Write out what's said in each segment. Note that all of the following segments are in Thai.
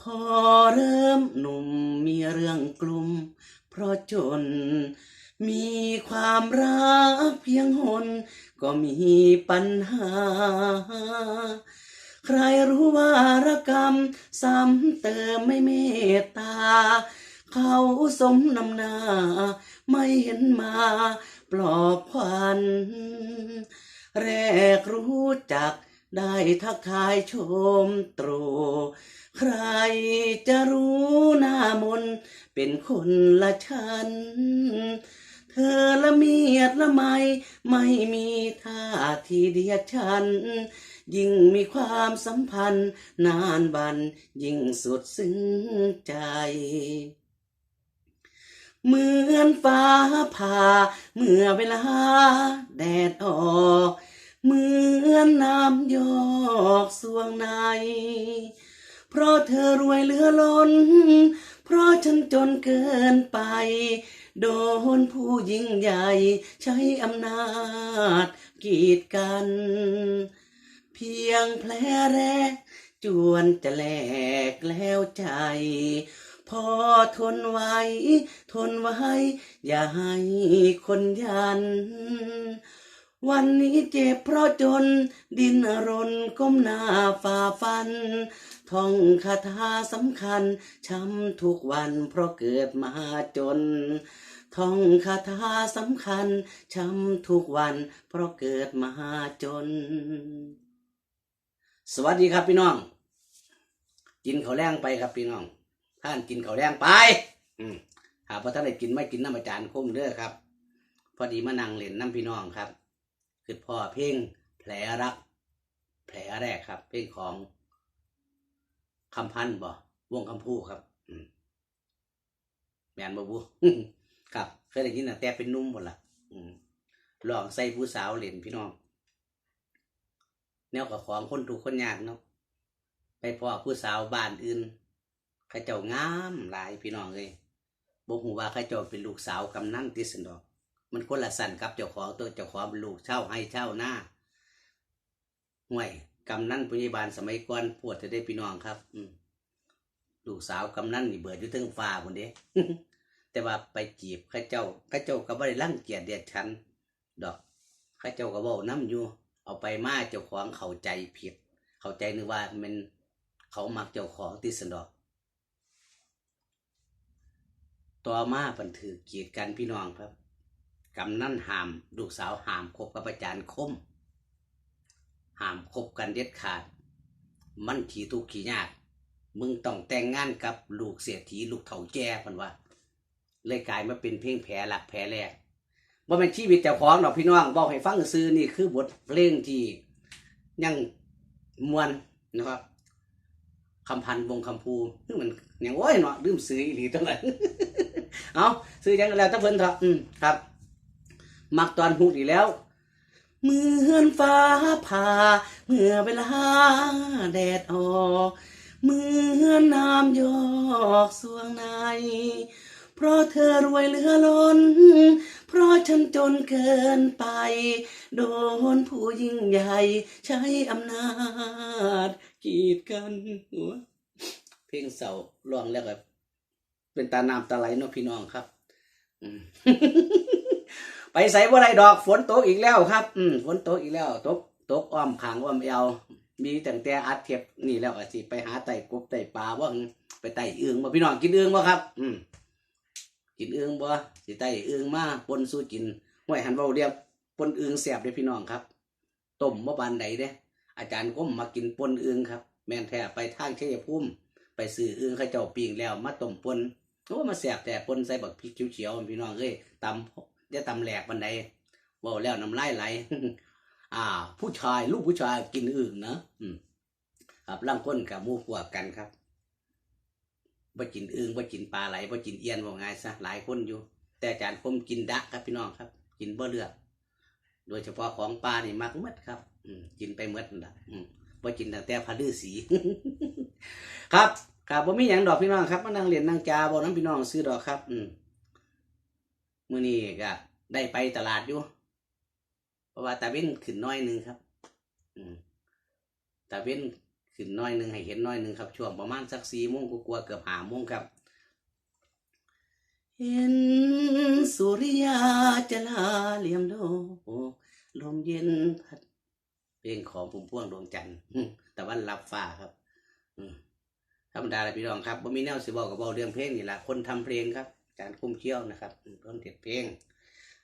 พอเริ่มหนุ่มมีเรื่องกลุ่ม เพราะจน มีความรักเพียงหน ก็มีปัญหา ใครรู้ว่ารกรรม ซ้ำเติมไม่เมตตา เขาสมนำหน้า ไม่เห็นมา ปลอบขวัญแรกรู้จักได้ทักทายชมตรู ใครจะรู้หน้ามน เป็นคนละชั้น เธอละเมียดละไม ไม่มีท่าทีเดียดฉัน ยิ่งมีความสัมพันธ์ นานบัน ยิ่งสุดซึ้งใจเหมือนฟ้าผ่า เมื่อเวลาแดดออกเหมือนน้ำยอกสวงใน เพราะเธอรวยเหลือล้น เพราะฉันจนเกินไป โดนผู้ยิ่งใหญ่ใช้อำนาจกีดกัน เพียงแผลแรกจวนจะแหลกแล้วใจ พอทนไว้ ทนไว้ อย่าให้คนยัน วันนี้เจ็บเพราะจน ดินรนก้มหน้าฝ่าฟัน ท่องคาถาสำคัญ ช้ำทุกวันเพราะเกิดมาจน ท่องคาถาสำคัญ ช้ำทุกวันเพราะเกิดมาจน สวัสดีครับพี่น้อง กินข้าวแรงไปครับพี่น้อง ท่านกินข้าวแรงไป อืมหากพระท่านได้กินไม่กินน้ำอาจารย์คมเด้อครับ พอดีมานั่งเล่นน้ำพี่น้องครับคือพ่อเพลงแผลรัก แผลแรกครับ เพลงของ คำพันบ่วงคำพูครับอืมแมนบ่บูครับ เคยได้ยินตั้งแต่เป็นนุ่มหมดละอืมลองใส่ผู้สาวเล่นพี่น้อง แนวกับของคนถูกคนยากเนาะไปพอผู้สาวบ้านอื่นข้าเจ้างามหลายพี่น้องเลยบอกหูว่าข้าเจ้าเป็นลูกสาวกำนันติสันดอก มันคนละสันกับเจ้าของตัวเจ้าของเป็นลูกเช่าให้เช่าหน้าห่วย กำนันพยาบาลสมัยก่อนปวดจะได้พี่น้องครับ อืลูกสาวกำนันนี่เบิดอยู่เทึงฟ้าคนเด้แต่ว่าไปจีบข้าเจ้าข้าเจ้าก็บ่ได้รังเกียจเดียดฉันดอกข้าเจ้าก็บอกน้ำอยู่ เอาไปมาเจ้าของเข้าใจผิด เข้าใจนึกว่ามันเขามักเจ้าของที่สนดอกต่อมาเพันถือเกียดกันพี่น้องครับกำนั่นหามลูกสาวหามคบกับอาจารย์คม ห้ามคบกันเด็ดขาด มันขี่ทุกขี่ยาก มึงต้องแต่งงานกับลูกเสียทีลูกเฒ่าแก่พันว่า เลยกลายมาเป็นเพลงแผลหลักแผลแรกว่าเป็นชีวิตเจ้าของดอกพี่น้องบอกให้ฟังซื้อนี่คือบทเพลงที่ยังมวนนะครับคำพันวงคำพูคือมันอย่างโอ้ยเนาะลืมซื้ออีหลีตัวนั้นเอาซื้อยังแล้วถ้าเพิ่นเถอะอืมครับ มักตอนหูดีแล้ว เหมือนฟ้าผ่า เมื่อเวลาแดดออกเหมือนน้ำยอกสวงใน เพราะเธอรวยเหลือล้น เพราะฉันจนเกินไป โดนผู้ยิ่งใหญ่ ใช้อำนาจกีดกันหัวเพลงเสาร้องแล้วก็เป็นตาน้ำตาไหลเนาะพี่น้องครับ อืม ไปใส่บ่ได้ดอกฝนตกอีกแล้วครับ อืมฝนตกอีกแล้วตกตกอ้อมขางอ้อมเอวมีตั้งแต่อัดเทียบนี่แล้วก็สิไปหาไต่กบไต่ปลาว่าไปไต่เอืองบ่พี่น้องกินเอืองบ่ครับ อืมกินเอืองบ่สิไต่เอืองมาปนสู้กินห้วยหันเว้าเรียบปนเอืองแซ่บเด้อพี่น้องครับต้มบ่บานใดเด้อาจารย์ก้มมากินปนเอืองครับ แม่นแท้ไปทางเชัยภูมิไปซื้อเอืองเขาเจ้าปิ้งแล้ว มาต้มปนโอ้มาแซ่บแต่ปนใส่บักพริกเขียวๆพี่น้องเอ้ยตำ จะตำแหลกบันไดเว่าแล้วน้ำลายไหลอ่า ผู้ชายลูกผู้ชายกินอึ่งนะอืมครับร่างก้นกับมูพวกกันครับว่ากินอึ่งว่ากินปลาไหลว่ากินเอียนว่าไงซะหลายคนอยู่ แต่อาจารย์คมกินดะครับพี่น้องครับ กินบ่เลือก โดยเฉพาะของปลานี่มักหมดครับ อืมกินไปหมดนั่นละอืมว่ากินแต่พะลือสี ครับครับว่มีอย่างดอกพี่น้องครับมานั่งเรียนนั่งจาบอกน้ำพี่น้องซื้อดอกครับ อืม มื่อนี้ก็ได้ไปตลาดอยู่ เพราะว่าตาเว้นขึ้นน้อยหนึ่งครับอืตาเว้นขึ้นน้อยหนึ่งให้เห็นน้อยหนึ่งครับ ช่วงประมาณสักสี่โมงกว่าๆเกือบหาโมงครับ เห็นสุริยาจะลาเหลี่ยมโลกลมเย็นพัดเพลงของพุ่มพ่วงดวงจันทร์แต่วันรับฟ้าครับอืธรรมดาเลยพี่น้องครับบ่มีแนวสิบอกกับเบาเรื่องเพลงนี่แหละคนทำเพลงครับ จารคุ้มเชี่ยวนะครับอืมคนเด็ดเพลง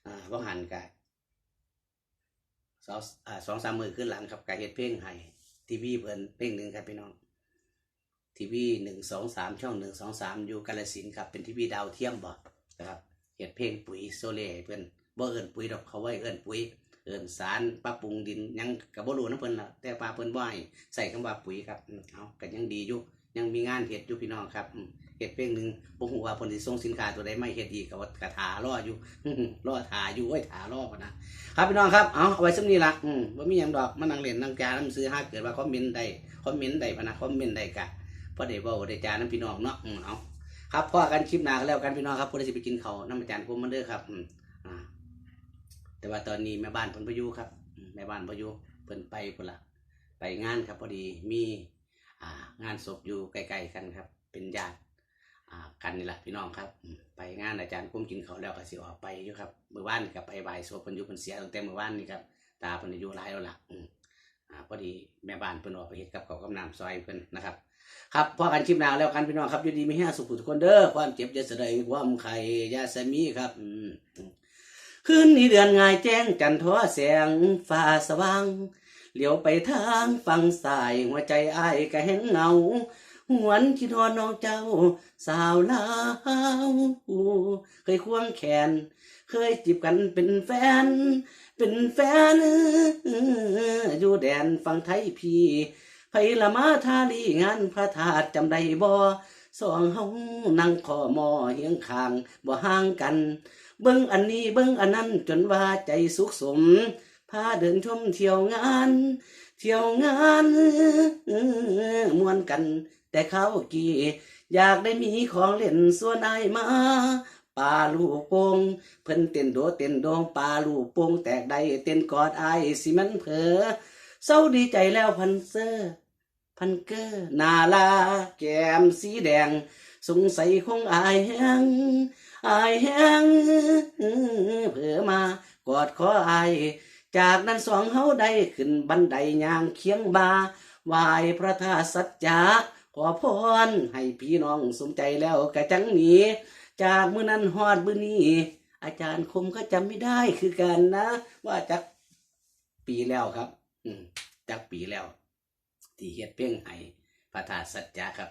อ่าว่หันกะสองอ่าสองสามมือขึ้นหลังครับกะเฮ็ดเพลงให้ทีวีเพิ่นเพลงหนึ่งครับพี่น้องทีวีหนึ่งสองสามช่องหนึ่งสองสามอยู่กาลสินครับเป็นทีวีดาวเทียมบ่นะครับเฮ็ดเพลงปุ๋ยโซเล่เพิ่นบ่เอิ้นปุ๋ยดอกเขาไว้เอิ้นปุ๋ยเอิ้นสารปรับปรุงดินยังก็บ่รู้นํเพิ่นล่ะแต่ปลาเพิ่นบ่ให้ใส่คำว่าปุ๋ยครับอืมเอาก็ยังดีอยู่ ยังมีงานเฮ็ดอยู่พี่น้องครับเฮ็ดเพลงหนึ่งบ่ฮู้ว่าเพิ่นสิส่งสินค้าตัวใดไมาเฮ็ดอีกก็ว่ากะทารออยู่รอทาอยู่ไว้ยทารอนะครับพี่น้องครับเอาเอาไว้สำนี้ละอืมว่ามีหยังดอกมานั่งเล่นนังจาน้ำซื้อห้าเกิดว่าคอมเมนต์ใดคอมเมนต์ใดพะนะคอมเมนต์ใดกะพอได้เว้าได้จาน้ำพี่น้องเนาะอืมเอาครับพ่อกันคลิปหนาก็แล้วกันพี่น้องครับผู้ใดสิไปกินเขาน้ำอาจารย์ผมมาเด้อครับอืมอ่าแต่ว่าตอนนี้แม่บ้านเพิ่นบ่อยู่ครับแม่บ้านบ่อยู่เพิ่นไปพุ่นละไปงานครับพอดีมี งานศพอยู่ใกล้ๆกันครับ เป็นญาติกันนี่แหละพี่น้องครับ ไปงานอาจารย์กุ้มกินเขาแล้วก็สิออกไปอยู่ครับเมื่อวานนี่กับไปบ่ายโซเพิ่นอยู่เพิ่นเสียตั้งแต่เมื่อวานนี่ครับตาเพิ่นอายุหลายแล้วล่ะอ่าพอดีแม่บ้านเพิ่นออกไปเฮ็ดกับเขากับน้ำซอยเพิ่นนะครับครับพอกันคลิปหน้าแล้วกันพี่น้องครับอยู่ดีมีแห้สุขทุกคนเด้อความเจ็บอย่าแสดงความไข่ยาสมีครับคืนนี้เดือนง่ายแจ้งจันทร์แสงฟ้าสว่าง เหลียวไปทางฝั่งซ้ายหัวใจอ้ายก็เห็นเงาหวนคิดฮอดน้องเจ้า สาวลาวเคยควงแขน เคยจีบกันเป็นแฟน เป็นแฟนอยู่แดนฝั่งไทยพี่ไผละมาทาลีงานพระธาตุจำได้บ่สองเฮานั่งขอมอเฮียงข้างบ่ห่างกัน เบิ่งอันนี้เบิ่งอันนั้นจนว่าใจสุขสม พาเดินชมเที่ยวงาน เที่ยวงานมวนกัน แต่เขากี่อยากได้มีของเล่นส่วนนายมาปลาลูกโป่งเพิ่นเต้นโดเต้นโดงปลาลูกโป่งแตกได้เต้นกอดไอายสิมันเผลอเศร้าดีใจแล้วพันเซอร์พันเกอร์นาลา แก้มสีแดง สงสัยคงอายแห้งอายแห้งเผลอมากอดคออาย จากนั้นสองเฮาได้ขึ้นบันไดย่างเคียงบาไหวายพระธาตุสัจจาขอพรให้พี่น้องสมใจแล้วกะจังหนีจากมื้อนั้นฮอดมื้อนี้อาจารย์คมก็จำไม่ได้คือกันนะ ว่าจักปีแล้วครับ อืจักปีแล้ว ที่เฮ็ดเพลงให้พระธาตุสัจจาครับ